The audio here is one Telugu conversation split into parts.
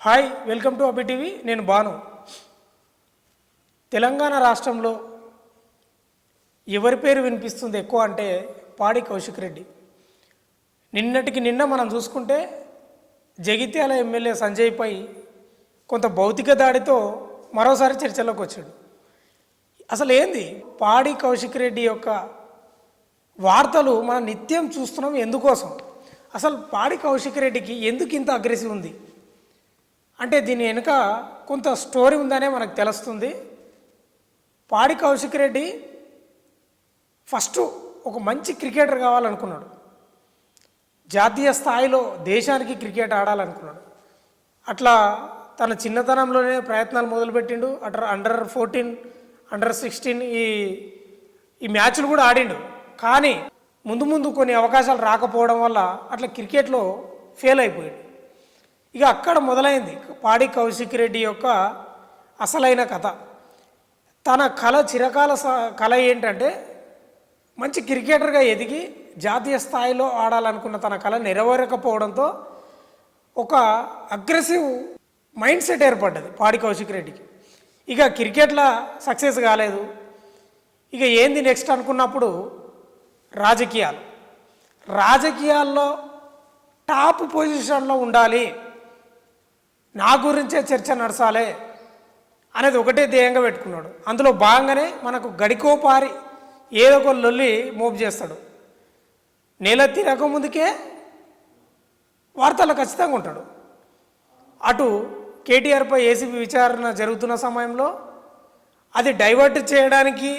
హాయ్ వెల్కమ్ టు అబి టీవీ నేను బాను. తెలంగాణ రాష్ట్రంలో ఎవరి పేరు వినిపిస్తుంది ఎక్కువ అంటే పాడి కౌశిక్ రెడ్డి. నిన్నటికి నిన్న మనం చూసుకుంటే జగిత్యాల ఎమ్మెల్యే సంజయ్పై కొంత భౌతిక దాడితో మరోసారి చర్చలోకి వచ్చాడు. అసలు ఏంది? పాడి కౌశిక్ రెడ్డి యొక్క వార్తలు మనం నిత్యం చూస్తున్నాం ఎందుకోసం? అసలు పాడి కౌశిక్ రెడ్డికి ఎందుకు ఇంత అగ్రెసివ్ ఉంది? అంటే దీని వెనుక కొంత స్టోరీ ఉందనే మనకు తెలుస్తుంది. పాడి కౌశిక్ రెడ్డి ఫస్ట్ ఒక మంచి క్రికెటర్ కావాలనుకున్నాడు. జాతీయ స్థాయిలో దేశానికి క్రికెట్ ఆడాలనుకున్నాడు. అట్లా తన చిన్నతనంలోనే ప్రయత్నాలు మొదలుపెట్టిండు. అటర్ అండర్ ఫోర్టీన్ అండర్ సిక్స్టీన్ ఈ ఈ మ్యాచ్లు కూడా ఆడిండు. కానీ ముందు ముందు కొన్ని అవకాశాలు రాకపోవడం వల్ల అట్లా క్రికెట్లో ఫెయిల్ అయిపోయాడు. ఇక అక్కడ మొదలైంది. పాడి కౌశిక్ రెడ్డి యొక్క అసలైన కథ. తన కళ చిరకాల స- కళ ఏంటంటే మంచి క్రికెటర్గా ఎదిగి జాతీయ స్థాయిలో ఆడాలనుకున్న తన కళ నెరవేరకపోవడంతో ఒక అగ్రెసివ్ మైండ్ సెట్ ఏర్పడ్డది పాడి కౌశిక్ రెడ్డికి. ఇక క్రికెట్లో సక్సెస్ కాలేదు. ఇక ఏంది నెక్స్ట్ అనుకున్నప్పుడు రాజకీయాలు. రాజకీయాల్లో టాప్ పొజిషన్లో ఉండాలి. నా గురించే చర్చ నడసాలే అనేది ఒకటే ధ్యేయంగా పెట్టుకున్నాడు. అందులో భాగంగానే మనకు గడికోపారి ఏదో ఒక లొల్లి మూవ్ చేస్తాడు. నేల తిరగక ముందుకే వార్తల్లో ఖచ్చితంగా ఉంటాడు. అటు కేటీఆర్పై ఏసీబీ విచారణ జరుగుతున్న సమయంలో అది డైవర్ట్ చేయడానికి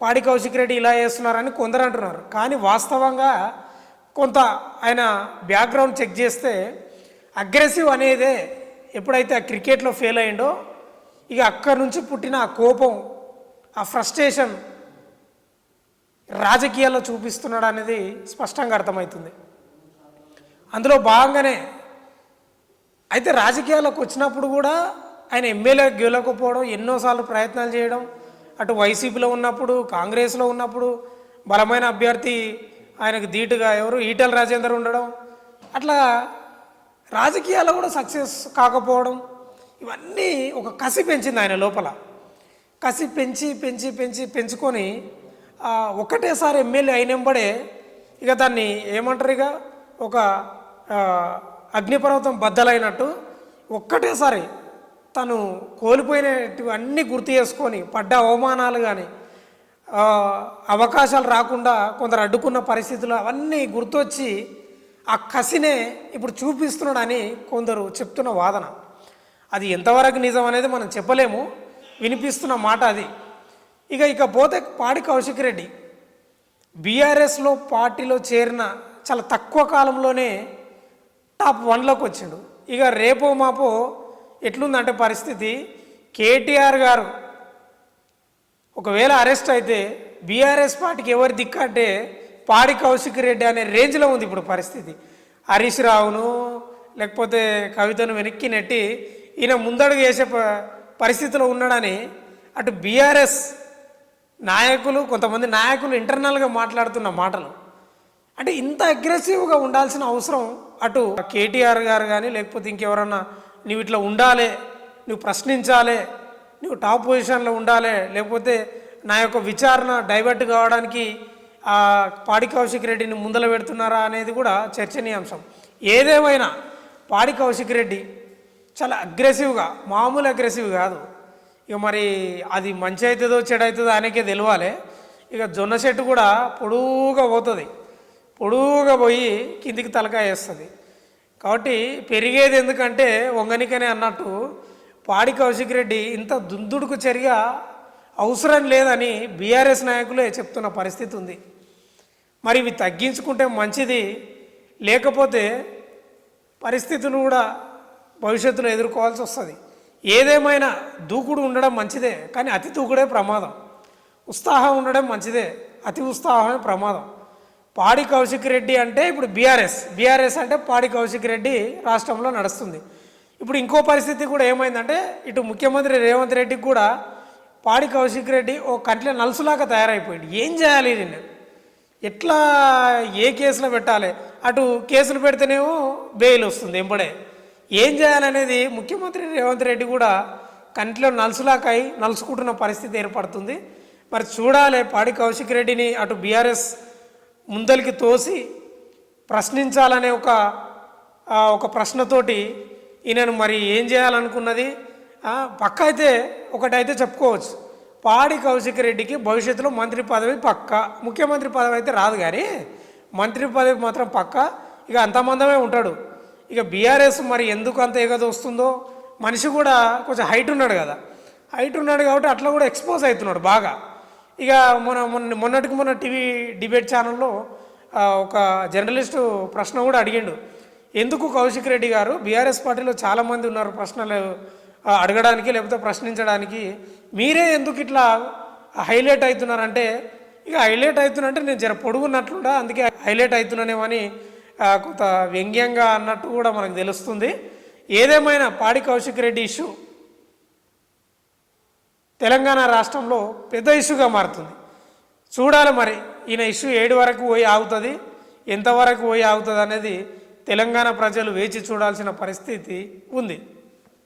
పాడి కౌశిక్ రెడ్డి ఇలా చేస్తున్నారని కొందరు అంటున్నారు. కానీ వాస్తవంగా కొంత ఆయన బ్యాక్గ్రౌండ్ చెక్ చేస్తే అగ్రెసివ్ అనేదే ఎప్పుడైతే ఆ క్రికెట్లో ఫెయిల్ అయిండో ఇక అక్కడి నుంచి పుట్టిన ఆ కోపం ఆ ఫ్రస్ట్రేషన్ రాజకీయాల్లో చూపిస్తున్నాడు అనేది స్పష్టంగా అర్థమవుతుంది. అందులో భాగంగానే అయితే రాజకీయాలకు వచ్చినప్పుడు కూడా ఆయన ఎమ్మెల్యే గెలవకపోవడం ఎన్నోసార్లు ప్రయత్నాలు చేయడం అటు వైసీపీలో ఉన్నప్పుడు కాంగ్రెస్లో ఉన్నప్పుడు బలమైన అభ్యర్థి ఆయనకు ధీటుగా ఎవరు? ఈటల రాజేందర్ ఉండడం అట్లా రాజకీయాల్లో కూడా సక్సెస్ కాకపోవడం ఇవన్నీ ఒక కసి పెంచింది ఆయన లోపల. కసి పెంచి పెంచి పెంచి పెంచుకొని ఒకటేసారి ఎమ్మెల్యే అయినంబడే ఇక దాన్ని ఏమంటారు ఇక ఒక అగ్నిపర్వతం బద్దలైనట్టు ఒక్కటేసారి తను కోల్పోయినటువన్నీ గుర్తు చేసుకొని పడ్డ అవమానాలు కానీ అవకాశాలు రాకుండా కొందరు అడ్డుకున్న పరిస్థితులు అవన్నీ గుర్తొచ్చి ఆ కసినే ఇప్పుడు చూపిస్తున్నాడని కొందరు చెప్తున్న వాదన. అది ఎంతవరకు నిజం అనేది మనం చెప్పలేము. వినిపిస్తున్న మాట అది. ఇక ఇక పోతే పాడి కౌశిక్ రెడ్డి. బీఆర్ఎస్లో పార్టీలో చేరిన చాలా తక్కువ కాలంలోనే టాప్ వన్లోకి వచ్చిండు. ఇక రేపో మాపో ఎట్లుందంటే పరిస్థితి. కేటీఆర్ గారు ఒకవేళ అరెస్ట్ అయితే బీఆర్ఎస్ పార్టీకి ఎవరి దిక్కు అంటే పాడి కౌశిక్ రెడ్డి అనే రేంజ్లో ఉంది ఇప్పుడు పరిస్థితి. హరీష్ రావును లేకపోతే కవితను వెనక్కి నెట్టి ఈయన ముందడుగు వేసే ప- పరిస్థితిలో ఉన్నాడని అటు బీఆర్ఎస్ నాయకులు కొంతమంది నాయకులు ఇంటర్నల్గా మాట్లాడుతున్న మాటలు. అంటే ఇంత అగ్రెసివ్గా ఉండాల్సిన అవసరం అటు కేటీఆర్ గారు కానీ లేకపోతే ఇంకెవరన్నా నువ్వు ఇట్లా ఉండాలి నువ్వు ప్రశ్నించాలి నువ్వు టాప్ పొజిషన్లో ఉండాలి లేకపోతే నా యొక్క విచారణ డైవర్ట్ కావడానికి పాడి కౌశిక్ రెడ్డిని ముందల పెడుతున్నారా అనేది కూడా చర్చనీయాంశం. ఏదేమైనా పాడి కౌశిక్ రెడ్డి చాలా అగ్రెసివ్గా మామూలు అగ్రెసివ్ కాదు. ఇక మరి అది మంచి అవుతుందో చెడు అవుతుందో ఆయనకే తెలియాలి ఇక జొన్న చెట్టు కూడా పొడువుగా పోతుంది. పొడువుగా పోయి కిందికి తలకాయ వేస్తుంది. కాబట్టి పెరిగేది ఎందుకంటే వంగనికనే అన్నట్టు పాడి కౌశిక్ రెడ్డి ఇంత దుందుడుకు చర్య అవసరం లేదని బీఆర్ఎస్ నాయకులే చెప్తున్న పరిస్థితి ఉంది. మరి ఇవి తగ్గించుకుంటే మంచిది లేకపోతే పరిస్థితులు కూడా భవిష్యత్తులో ఎదుర్కోవాల్సి వస్తుంది. ఏదేమైనా దూకుడు ఉండడం మంచిదే కానీ అతి దూకుడే ప్రమాదం. ఉత్సాహం ఉండడం మంచిదే అతి ఉత్సాహమే ప్రమాదం. పాడి కౌశిక్ రెడ్డి అంటే ఇప్పుడు బీఆర్ఎస్ బీఆర్ఎస్ అంటే పాడి కౌశిక్ రెడ్డి రాష్ట్రంలో నడుస్తుంది. ఇప్పుడు ఇంకో పరిస్థితి కూడా ఏమైందంటే ఇటు ముఖ్యమంత్రి రేవంత్ రెడ్డికి కూడా పాడి కౌశిక్ రెడ్డి ఓ కంట్లో నలుసులాగా తయారైపోయింది ఏం చేయాలి నేను ఎట్లా ఏ కేసులో పెట్టాలి? అటు కేసులు పెడితేనేమో బెయిల్ వస్తుంది ఎంబడే. ఏం చేయాలనేది ముఖ్యమంత్రి రేవంత్ రెడ్డి కూడా కంటిలో నలుసులాకై నలుసుకుంటున్న పరిస్థితి ఏర్పడుతుంది. మరి చూడాలి పాడి కౌశిక్ రెడ్డిని అటు బీఆర్ఎస్ ముందలికి తోసి ప్రశ్నించాలనే ఒక ఒక ప్రశ్నతోటి ఈయనను మరి ఏం చేయాలనుకున్నది? పక్క అయితే ఒకటైతే చెప్పుకోవచ్చు. పాడి కౌశిక్ రెడ్డికి భవిష్యత్తులో మంత్రి పదవి పక్క. ముఖ్యమంత్రి పదవి అయితే రాదు కానీ మంత్రి పదవి మాత్రం పక్క. ఇక అంతమందమే ఉంటాడు. ఇక బీఆర్ఎస్ మరి ఎందుకు అంత ఎగదొస్తుందో మనిషి కూడా కొంచెం హైట్ ఉన్నాడు కదా. హైట్ ఉన్నాడు కాబట్టి అట్లా కూడా ఎక్స్పోజ్ అవుతున్నాడు బాగా. ఇక మన మొన్న మొన్నటికి మొన్న టీవీ డిబేట్ ఛానల్లో ఒక జర్నలిస్టు ప్రశ్న కూడా అడిగిండు. ఎందుకు కౌశిక్ రెడ్డి గారు బీఆర్ఎస్ పార్టీలో చాలామంది ఉన్నారు ప్రశ్నలు అడగడానికి లేకపోతే ప్రశ్నించడానికి మీరే ఎందుకు ఇట్లా హైలైట్ అవుతున్నారంటే ఇక హైలైట్ అవుతున్నారంటే నేను జర పొడుగున్నట్లుండా అందుకే హైలైట్ అవుతున్నానేమని కొంత వ్యంగ్యంగా అన్నట్టు కూడా మనకు తెలుస్తుంది. ఏదేమైనా పాడి కౌశిక్ రెడ్డి ఇష్యూ తెలంగాణ రాష్ట్రంలో పెద్ద ఇష్యూగా మారుతుంది. చూడాలి మరి ఈయన ఇష్యూ ఏడు వరకు పోయి ఆగుతుంది ఎంతవరకు పోయి ఆగుతుంది అనేది తెలంగాణ ప్రజలు వేచి చూడాల్సిన పరిస్థితి ఉంది.